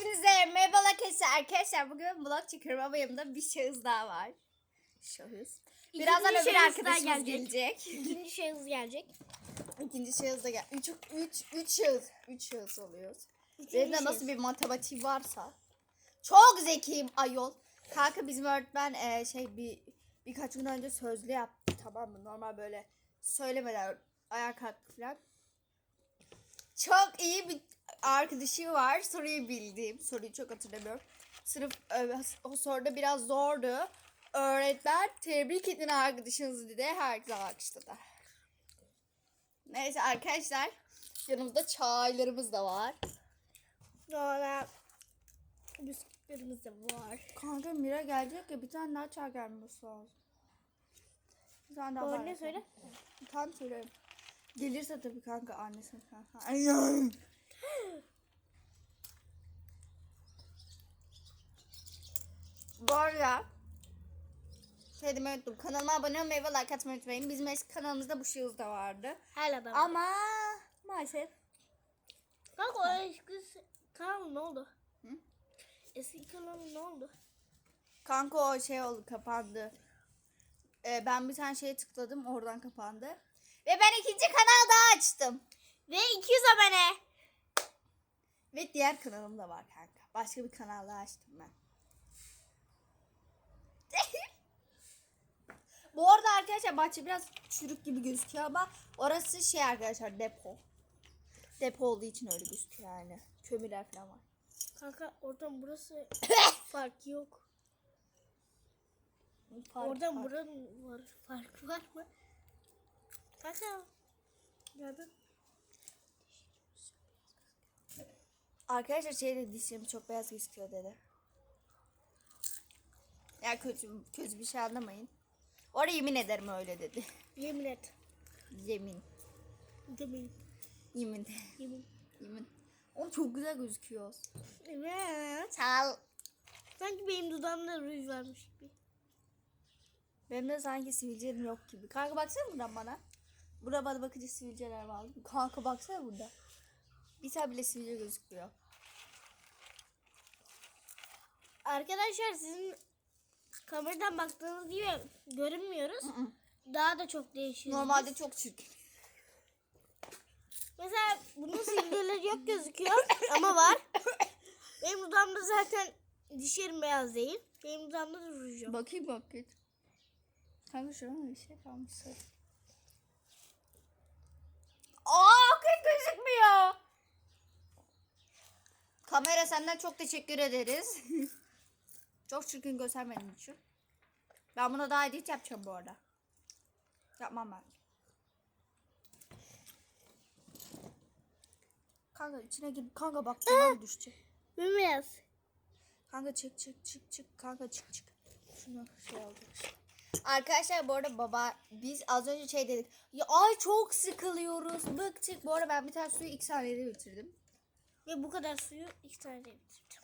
Hepinize merhaba arkadaşlar. Arkadaşlar bugün vlog çekiyorum ama yanımda bir şahıs daha var. Şahıs. Birazdan İkinci öbür şahıs daha arkadaşımız gelecek. gelecek. İkinci şahıs gelecek. İkinci şahıs da gel. Üç, üç, üç şahıs. Üç şahıs oluyoruz. Üçüncü Benim de şahıs. nasıl bir matematiği varsa. Çok zekiyim ayol. Kanka bizim öğretmen e, şey bir birkaç gün önce sözlü yaptı tamam mı? Normal böyle söylemeden ayağa kalktı falan. Çok iyi bir arkadaşı var. Soruyu bildiğim. Soruyu çok hatırlamıyorum. Sınıf e, o soruda biraz zordu. Öğretmen tebrik edin arkadaşınızı dedi. Herkes alkışladı. Neyse arkadaşlar yanımızda çaylarımız da var. Sonra bisküvilerimiz de var. Kanka Mira gelecek ya bir tane daha çay gelmesi lazım. Bir tane daha var. ne söyle? Bir tane söylerim. Gelirse tabii kanka annesine kanka. Bu arada demeyi unuttum. Kanalıma abone olmayı ve like atmayı unutmayın. Bizim eski kanalımızda bu şiuz da vardı. Hala da var. Ama maalesef Kanka o eski kanal ne oldu? Hı? Eski kanal ne oldu? Kanka o şey oldu kapandı. Ee, ben bir tane şeye tıkladım oradan kapandı. Ve ben ikinci kanal daha açtım. Ve 200 abone. Ve diğer kanalım da var kanka. Başka bir kanal daha açtım ben. Bu arada arkadaşlar bahçe biraz çürük gibi gözüküyor ama orası şey arkadaşlar depo. Depo olduğu için öyle gözüküyor yani. Kömürler falan var. Kanka oradan burası fark yok. Fark- oradan fark. buranın var. Fark var mı? Kanka. Gördün. Arkadaşlar şey dedi dişlerim çok beyaz gözüküyor dedi. Ya kötü, kötü bir şey anlamayın. Oraya yemin ederim öyle dedi. Yemin et. Yemin. Demeyin. Yemin. Yemin. Yemin. Oğlum çok güzel gözüküyor. Evet. Sağ ol. Sanki benim dudağımda ruj varmış gibi. Benim de sanki sivilcelerim yok gibi. Kanka baksana buradan bana. Buraya bana bakınca sivilceler var. Kanka baksana burada. Bir tane bile sivilce gözükmüyor. Arkadaşlar sizin kameradan baktığınız gibi görünmüyoruz. Daha da çok değişiyor. Normalde çok çirkin. Mesela bunun sivilceleri yok gözüküyor ama var. Benim dudağımda zaten dişlerim beyaz değil. Benim dudağımda da ruj yok. Bakayım bakayım. Kanka şurada bir şey kalmış. Aa kız gözükmüyor. Kamera senden çok teşekkür ederiz. çok çirkin göstermediğin için. Ben buna daha edit yapacağım bu arada. Yapmam ben. Kanka içine gir. Kanka bak duman düşecek. Bembeyaz. Kanka çık çık çık çık. Kanka çık çık. Şunu şey aldık. Arkadaşlar bu arada baba biz az önce şey dedik. Ya ay çok sıkılıyoruz. Bıktık. Bu arada ben bir tane suyu iki saniyede bitirdim. Ve bu kadar suyu iki tane bitireceğim.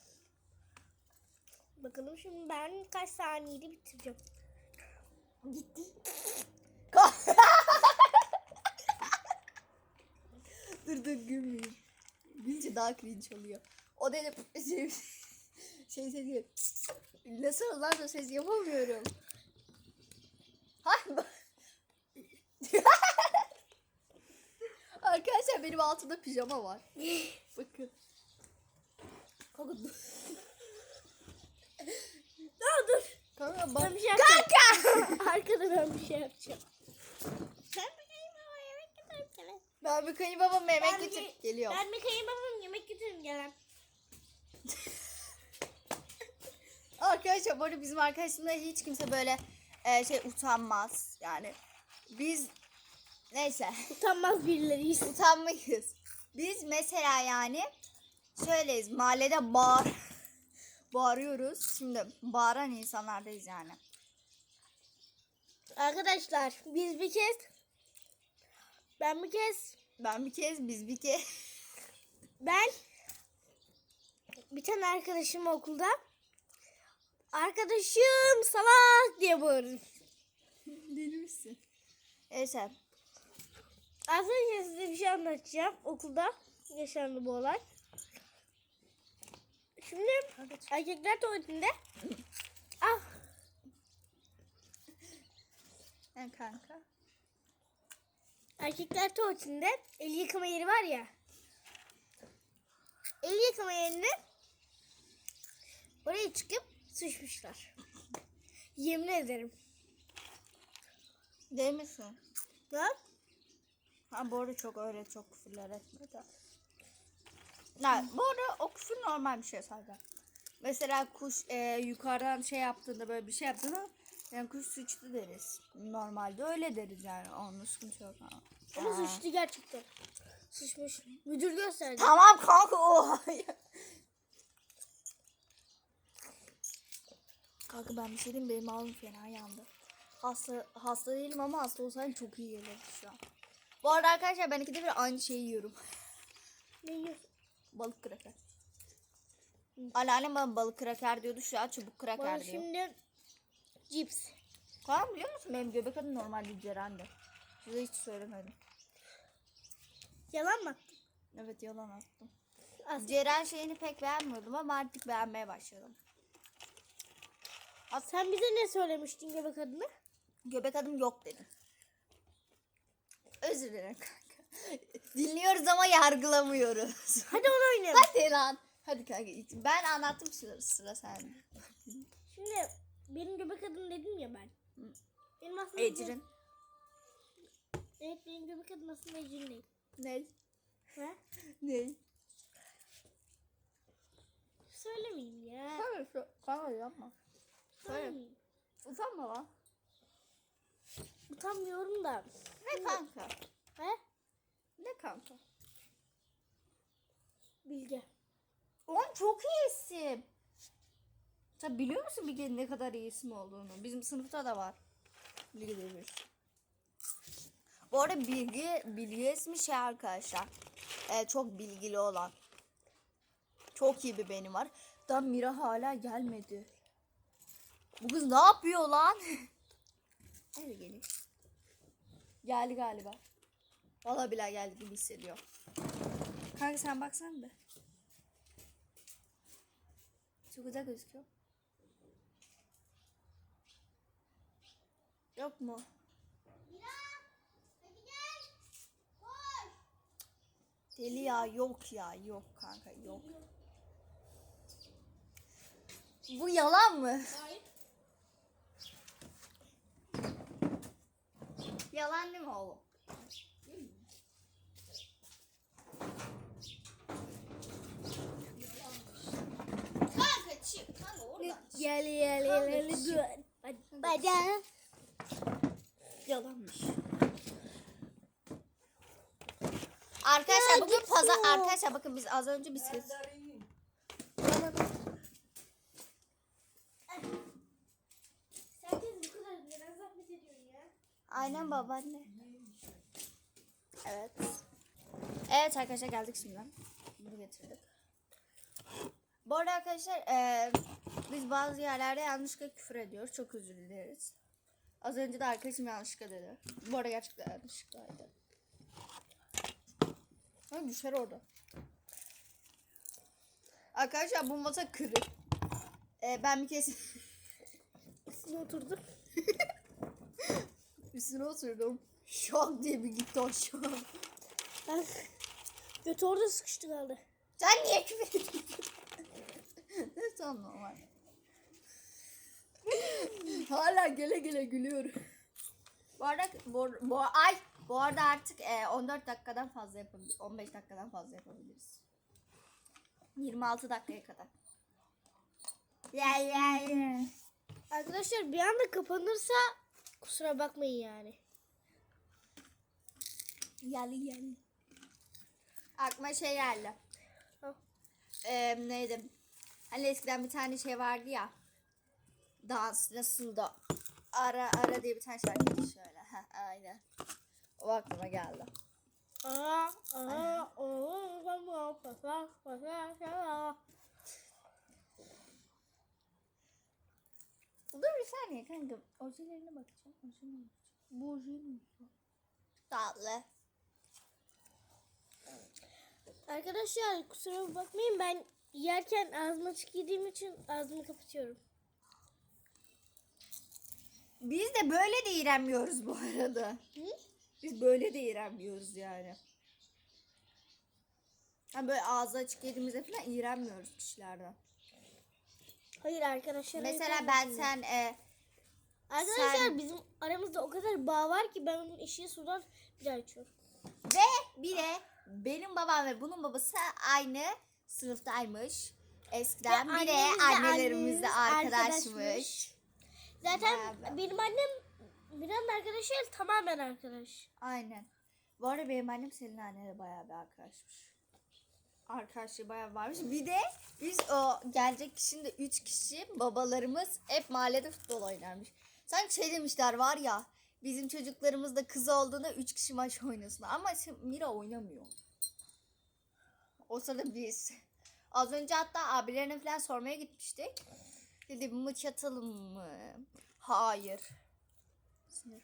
Bakalım şimdi ben kaç saniyede bitireceğim. Gitti. dur dur gülmeyin. Gülünce daha cringe oluyor. O dedi şey, şey sesi. Nasıl lan o ses yapamıyorum. Arkadaşlar benim altımda pijama var. Bakın. Kanka dur. Dur. Kanka Ben bak. bir şey yapacağım. Arkada ben bir şey yapacağım. Ben bir kayınbaba yemek götürüp gelen. Ben bir kayınbabama yemek Ben bir- getirip geliyorum. Ben bir kayınbabam yemek götürüp gelen. Arkadaşlar bu arada bizim arkadaşımda hiç kimse böyle e, şey utanmaz. Yani biz neyse Utanmaz birileriyiz. utanmayız. Biz mesela yani şöyleyiz mahallede bağır bağırıyoruz. Şimdi bağıran insanlardayız yani. Arkadaşlar biz bir kez ben bir kez Ben bir kez biz bir kez ben bir tane arkadaşım okulda arkadaşım salak diye bağırdım. deli misin? Neyse Az önce size bir şey anlatacağım. Okulda yaşandı bu olay. Şimdi erkekler tuvaletinde. ah Yani kanka. erkekler tuvaletinde el yıkama yeri var ya. El yıkama yerine oraya çıkıp sıçmışlar. Yemin ederim. Değil misin? Ne? Ha bu arada çok öyle çok küfürler etme Ya, bu arada o küfür normal bir şey sadece. Mesela kuş e, yukarıdan şey yaptığında böyle bir şey yaptığında yani kuş sıçtı deriz. Normalde öyle deriz yani. Onun sıkıntı yok. Ha. Ama Ha. sıçtı gerçekten. Sıçmış. Müdür gösterdi. Tamam kanka oha. kanka ben bir şey diyeyim benim ağzım fena yandı. Hasta, hasta değilim ama hasta olsaydım çok iyi gelirdi şu an. Bu arada arkadaşlar ben ikide bir aynı şeyi yiyorum. Ne yiyorsun? Balık kraker. Anneannem bana balık kraker diyordu şu an çubuk kraker Bana diyor. şimdi cips. Kaan biliyor musun benim göbek adım normalde Ceren'di. Size hiç söylemedim. Yalan mı? Evet yalan attım. Az. Ceren şeyini pek beğenmiyordum ama artık beğenmeye başladım. Sen bize ne söylemiştin göbek adını? Göbek adım yok dedim. Özür dilerim. Dinliyoruz ama yargılamıyoruz. Hadi onu oynayalım. Hadi lan. Hadi kanka. Ben anlattım sıra, sıra sende. Şimdi benim göbek adım dedim ya ben. Benim aslında Ecrin. Evet benim göbek adım aslında Ecrin değil. Ne? Ha? Ne? Söylemeyeyim ya. Kanka, şu- kanka yapma. Söyle. Söylemeyeyim. Utanma lan. Utanmıyorum da. Ne kanka? He? Ne kanka? Bilge. Oğlum çok iyi isim. Sen biliyor musun Bilge'nin ne kadar iyi isim olduğunu? Bizim sınıfta da var. Bilge birisi. Bu arada Bilge, Bilge ismi şey arkadaşlar. Ee, çok bilgili olan. Çok iyi bir beni var. Da Mira hala gelmedi. Bu kız ne yapıyor lan? Nerede geliyor? Geldi galiba. Vallahi bile geldi gibi hissediyor. Kanka sen baksana be. Çok güzel gözüküyor. Yok mu? Deli ya yok ya yok kanka yok. Bu yalan mı? Hayır. Yalan değil mi oğlum? Kanka çık. Kanka Kanka, gel çık. gel. Bacağım. Yalanmış. Arkadaşlar bugün pazar arkadaşlar bakın biz az önce bisiklet ediyorsun ya? Aynen babaanne. Evet. Evet arkadaşlar geldik şimdi. Bunu getirdik. Bu arada arkadaşlar eee, biz bazı yerlerde yanlışlıkla küfür ediyoruz. Çok özür dileriz. Az önce de arkadaşım yanlışlıkla dedi. Bu arada gerçekten yanlışlıklaydı. Ha, düşer orada. Arkadaşlar bu masa kırık. Eee, ben bir kez Üstüne oturdum. üstüne oturdum. Şok diye bir gitti aşağı. Ben götü orada sıkıştı kaldı. Sen niye küfür ediyorsun? ne normal. Hala gele gele gülüyorum. Bu arada bu, bu ay bu arada artık e, 14 dakikadan fazla yapabiliriz. 15 dakikadan fazla yapabiliriz. 26 dakikaya kadar. Ya ya ya. Arkadaşlar bir anda kapanırsa kusura bakmayın yani. Yali yali. Aklıma şey geldi. Ee, neydi? Hani eskiden bir tane şey vardı ya. Dans nasıl da ara ara diye bir tane şarkıydı şöyle. Heh, aynen. O aklıma geldi. Aa, aa, aa. Dur bir saniye kanka. Ojelerine bakacağım. Ojelerine bakacağım. Bu oje mi? Tatlı. Arkadaşlar kusura bakmayın ben Yerken ağzıma açık yediğim için ağzımı kapatıyorum. Biz de böyle de iğrenmiyoruz bu arada. Biz böyle de iğrenmiyoruz yani. Ha böyle ağzı açık yediğimizde falan iğrenmiyoruz kişilerden. Hayır arkadaşlar. Mesela ben sen e, Arkadaşlar sen- bizim aramızda o kadar bağ var ki ben onun eşiği sudan bir daha içiyorum. ve bir de benim babam ve bunun babası aynı sınıftaymış. Eskiden Ve bir de annelerimizle annemiz arkadaşmış. arkadaşmış. Zaten Bayağı. benim annem benim arkadaşlar tamamen arkadaş. Aynen. Bu arada benim annem senin annenle bayağı bir arkadaşmış. Arkadaşlığı bayağı varmış. Bir de biz o gelecek kişinin de 3 kişi babalarımız hep mahallede futbol oynarmış. Sanki şey demişler var ya bizim çocuklarımız da kız olduğunda 3 kişi maç oynasın. Ama şimdi Mira oynamıyor. O sırada biz. Az önce hatta abilerine falan sormaya gitmiştik. Dedi maç atalım mı? Hayır. Sinir.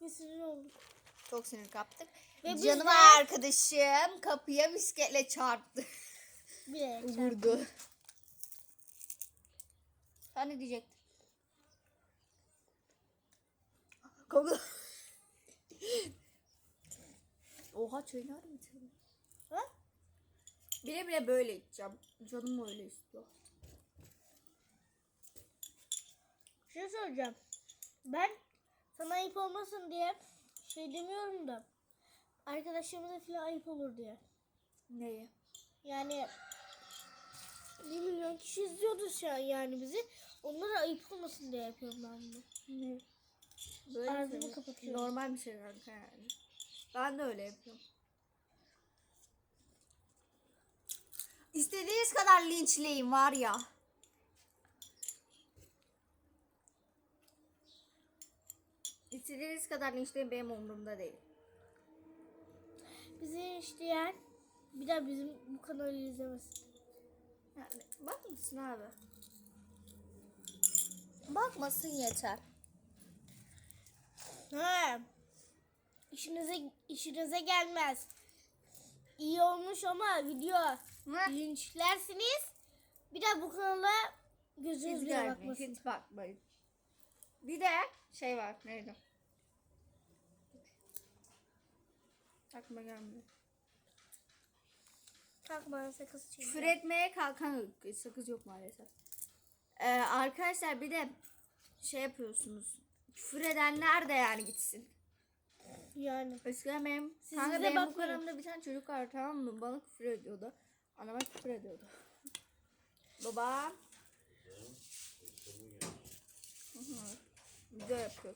Bir sinir olduk. Çok sinir kaptık. Ve Canım de- arkadaşım kapıya bisikletle çarptı. Bir de Vurdu. Sen ne diyecektin? Kavga. Oha çayını mı bitirdin? Ha? Bile bile böyle içeceğim. Canım öyle istiyor. Bir şey söyleyeceğim. Ben sana ayıp olmasın diye şey demiyorum da arkadaşlarımıza falan ayıp olur diye. Neyi? Yani bir milyon kişi izliyordu şu an yani bizi. Onlara ayıp olmasın diye yapıyorum ben bunu. Ne? Böyle Ağzımı bir kapatıyorum. Normal bir şey kanka yani. Ben de öyle yapıyorum. İstediğiniz kadar linçleyin var ya. İstediğiniz kadar linçleyin benim umurumda değil. Bizi isteyen bir daha bizim bu kanalı izlemesin. Yani bakmasın abi. Bakmasın yeter. Ha. İşinize işinize gelmez. İyi olmuş ama video Ne? linçlersiniz. Bir daha bu kanala gözünüz Hiç bile gelmeyin, bakmasın. hiç bakmayın. Bir de şey var, neydi? Aklıma gelmiyor. Kalk bana sakız çiğne. Küfür etmeye kalkan yok. Sakız yok maalesef. Ee, arkadaşlar bir de şey yapıyorsunuz. Küfür edenler de yani gitsin. Yani. Eskiden benim, Siz kanka benim kanalımda bir tane çocuk var tamam mı? Bana küfür ediyordu. Anama küfür ediyordu. Baba. Video yapıyor.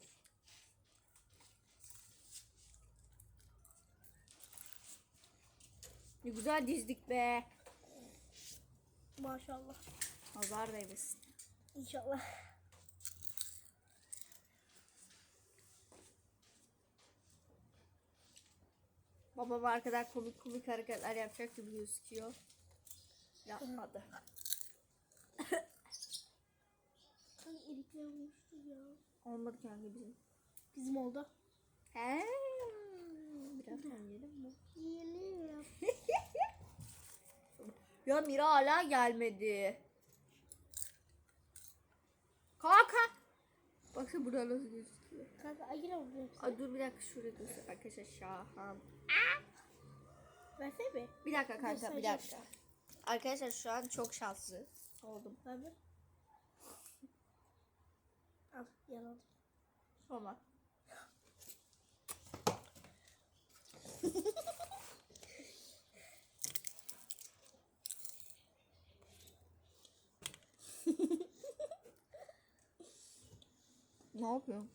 Ne güzel dizdik be. Maşallah. Nazar değmesin. İnşallah. Babam arkadan komik komik hareketler yapacak gibi gözüküyor. Yapmadı. Hani ilikler olmuştu ya. Olmadı kanka bizim. Bizim oldu. He. Birazdan yiyelim mi? Yiyelim. Ya Mira hala gelmedi. Kanka. Baksana burada nasıl gözüküyor. Kanka ayır oldu. Ay dur bir dakika şuraya göster arkadaşlar şahan. Versene be. Bir dakika kanka bir dakika. Arkadaşlar şu an çok şanslı oldum. Abi. Al yalan. Ama. Ne yapıyorsun?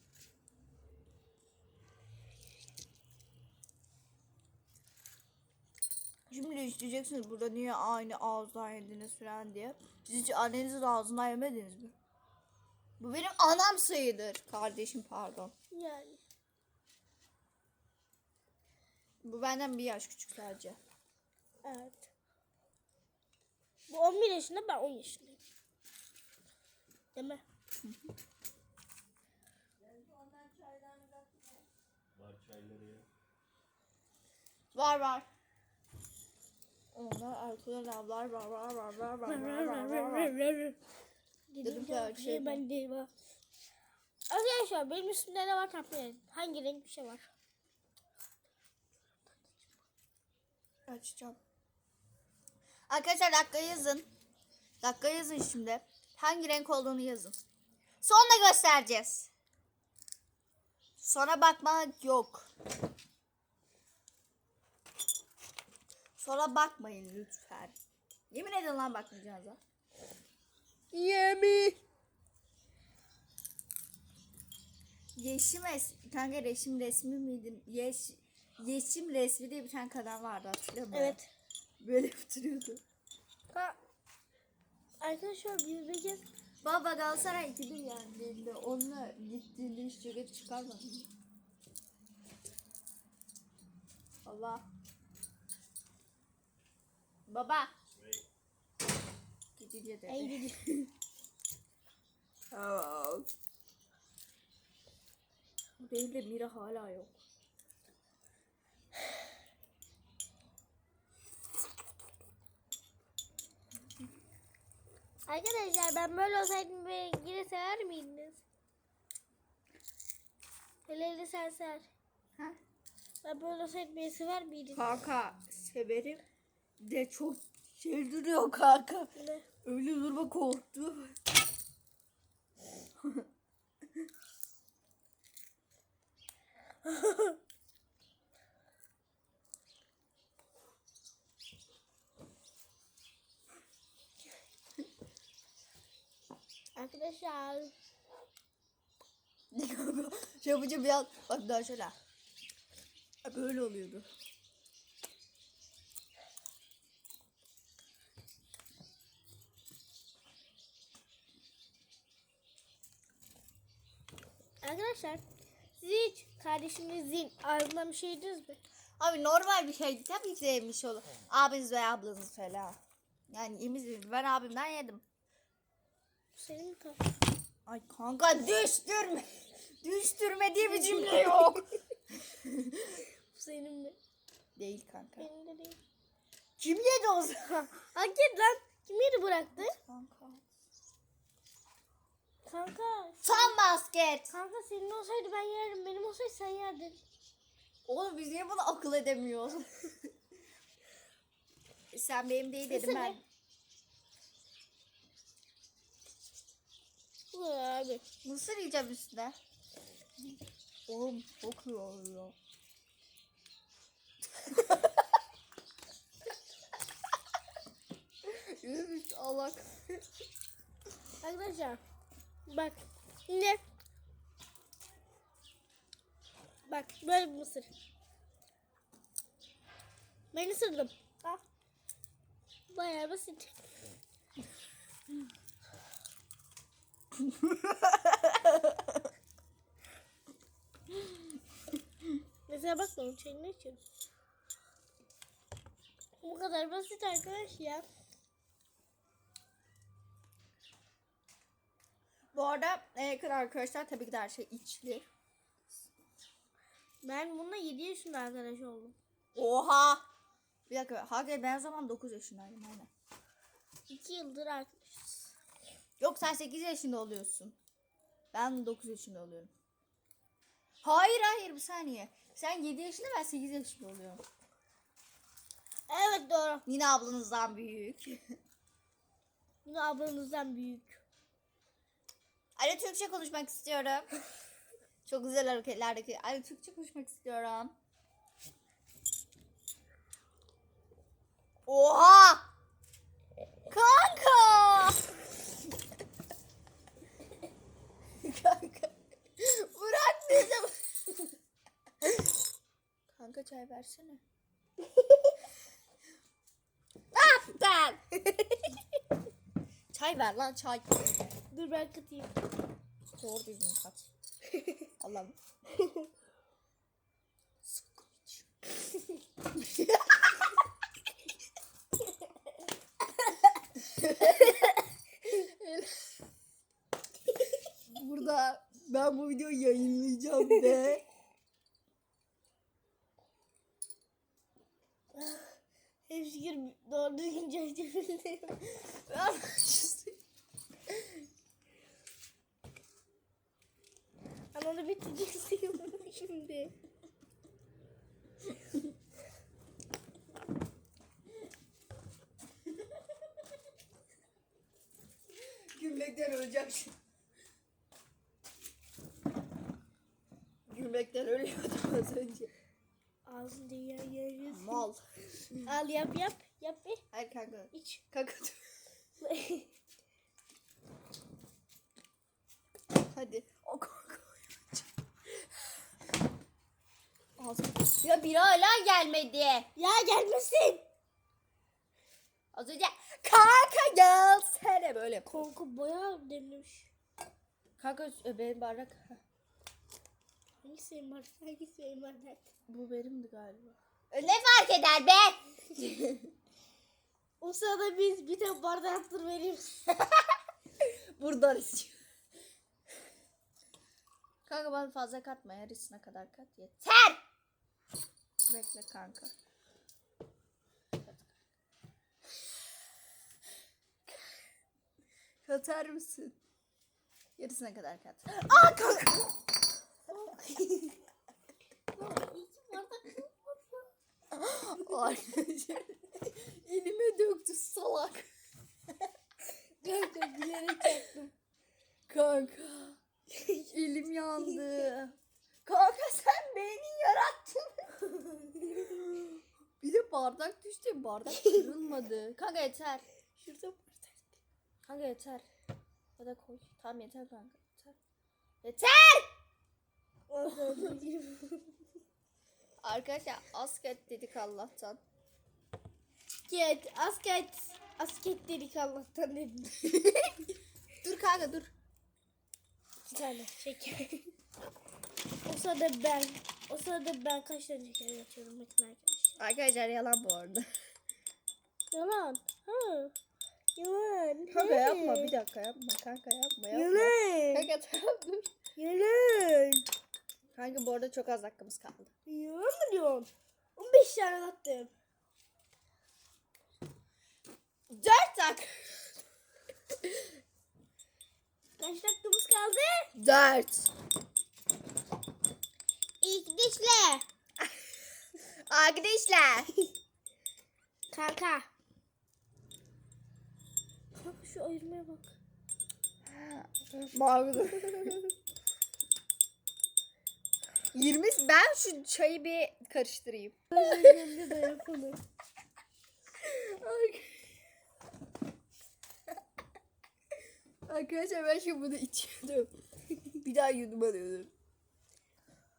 Şimdi isteyeceksiniz burada niye aynı ağızdan yediniz falan diye. Siz hiç annenizin ağzından yemediniz mi? Bu benim anam sayıdır. Kardeşim pardon. Yani. Bu benden bir yaş küçük sadece. Evet. Bu 11 yaşında ben 10 yaşındayım. Değil mi? Var çayları ya. Var var. Onlar alkol lavlar var var var var var var var var. Dedim Dedim ki bir şey ben değilim ha. Arkadaşlar benim üstümde ne var tahmin edin. Hangi renk bir şey var? Açacağım. Arkadaşlar dakika yazın. Dakika yazın şimdi. Hangi renk olduğunu yazın. Sonra göstereceğiz. Sonra bakmak yok. Sonra bakmayın lütfen. Yemin edin lan bakmayacağınıza. Yemin. Yeşim es kanka resim resmi miydi? Yeş Yeşim resmi diye bir tane kadın vardı hatırlıyor musun? Evet. Böyle oturuyordu. Ha. Arkadaşlar biz bir kez Baba Galatasaray 2-1 yendiğinde onunla gittiğinde hiç ceket çıkarmadı. Allah. Baba. Gidince dedi. eğledik. Aa. Bu değil de Mira hala yok. Arkadaşlar ben böyle olsaydım böyle yine sever miydiniz? Sen sever. Ha? Ben böyle olsaydım beni sever miydin? Kanka severim. De çok şey duruyor kanka. Ne? Öyle durma korktu. Arkadaşlar şey yapınca bir an bak daha şöyle. Böyle oluyordu. Arkadaşlar siz hiç kardeşinizin ağzından bir şey yediniz mi? Abi normal bir şeydi tabii ki yemiş olur. Abiniz veya ablanız falan. Yani yemiş ben abimden yedim. Senin kan? Ay kanka düştürme. Düştürme diye bir cümle yok. Senin mi? Değil kanka. Benim de değil. Kim yedi o zaman? Ha git lan. Kim yedi bıraktı? Kanka. Kanka. Tam basket. Kanka senin olsaydı ben yerdim. Benim olsaydı sen yerdin. Oğlum biz niye bunu akıl edemiyoruz? Sen benim değil dedim ben. be? Bu abi. Mısır yiyeceğim üstüne. Oğlum çok iyi oluyor. Yürümüş alak. Arkadaşlar. Bak. Şimdi. Bak böyle bir mısır. Ben ısırdım. Al. Bayağı basit. Mesela bak onun çayını için. Bu kadar basit arkadaş ya. Bu arada e, kadar arkadaşlar tabii ki de her şey içli. Ben bununla 7 yaşında arkadaş oldum. Oha! Bir dakika. Hakikaten ben zaman 9 yaşındaydım aynen. 2 yıldır artık 98 yaşında oluyorsun. Ben 9 yaşında oluyorum. Hayır hayır bir saniye. Sen 7 yaşında ben 8 yaşında oluyorum. Evet doğru. Yine ablanızdan büyük. Yine ablanızdan büyük. Ali Türkçe konuşmak istiyorum. Çok güzel hareketlerdeki. Ali Türkçe konuşmak istiyorum. Oha! Kanka! Kanka çay versene. ne yaptın? çay ver lan çay. Dur ben katayım. Doğru düzgün kat. Allah'ım. İç. Burada ben bu videoyu yayınlayacağım be. Hepsi gir doğru düzgün çerçeveleyim. Ananı biteceksin şimdi. Gülmekten öleceksin. Gülmekten ölüyordum az önce. Ağzın dünya yarıyorsun. Mal. Al yap yap. Yap bir. Hayır kanka. İç. Kanka. Hadi. O. Ağzım. Ya biri hala gelmedi. ya gelmesin. Az önce kanka gelsene böyle. Konku boya demiş. Kanka benim bardak. Hangi senin var? Hangi senin var? Bu benimdi galiba. Ne fark eder be? O sırada biz bir tane bardak tur veriyoruz. Buradan istiyor. Kanka bana fazla katma yarısına kadar kat yeter. Bekle kanka. Katar mısın? Yarısına kadar kat. Aa kanka. Elime döktü salak. Kanka bilerek yaptım. Kanka. Elim yandı. Kanka sen beni yarattın. Bir de bardak düştü. Bardak kırılmadı. Kanka yeter. Şurada bardak. Kanka yeter. Ya da koy. Tamam yeter kanka. Yeter. Yeter. Arkadaşlar asket dedik Allah'tan. Ket, asket, asket dedik Allah'tan dedim. Dur kanka dur. İki tane şeker. o sırada ben, o sırada ben kaç tane şeker yatıyorum bakın arkadaşlar. Arkadaşlar yalan bu arada. Yalan. Ha. Yalan. Kanka yapma bir dakika yapma kanka yapma yapma. Yalan. Kanka tamam dur. Yalan. Kanka bu arada çok az dakikamız kaldı. Yalan mı diyorsun? 15 tane attım. Dört dakika. Kaç dakikamız kaldı? Dört. İlk dişle. Arkadaşlar. Kanka. Kanka şu ayırmaya bak. Mağdur. 20 ben şu çayı bir karıştırayım. Önce de yapalım. Arkadaşlar ben şimdi bunu içiyordum. bir daha yudum alıyordum.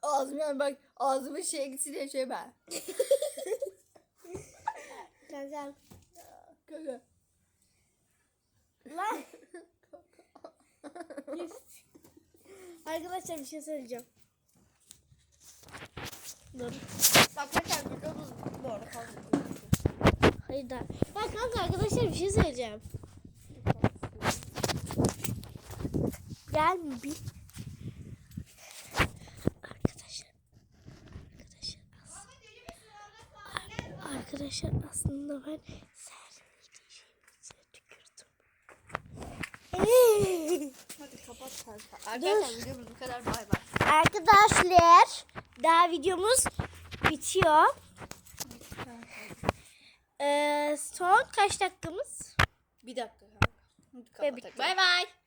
Ağzım yani bak ağzımın şeye gitsin diye şey ben. Kanka. Kanka. Lan. Arkadaşlar bir şey söyleyeceğim. Dur. Arkadaşlar videomuz bu arada fazla. Hayır da. Kanka arkadaşlar bir şey söyleyeceğim. Gel bir? Arkadaşlar. Arkadaşlar aslında. Arkadaşlar aslında ben. Hadi kapat kanka. Arkadaşlar videomuz bu kadar bay bay. Arkadaşlar daha videomuz bitiyor. Ee, son kaç dakikamız? Bir dakika kapatalım. Bay bay.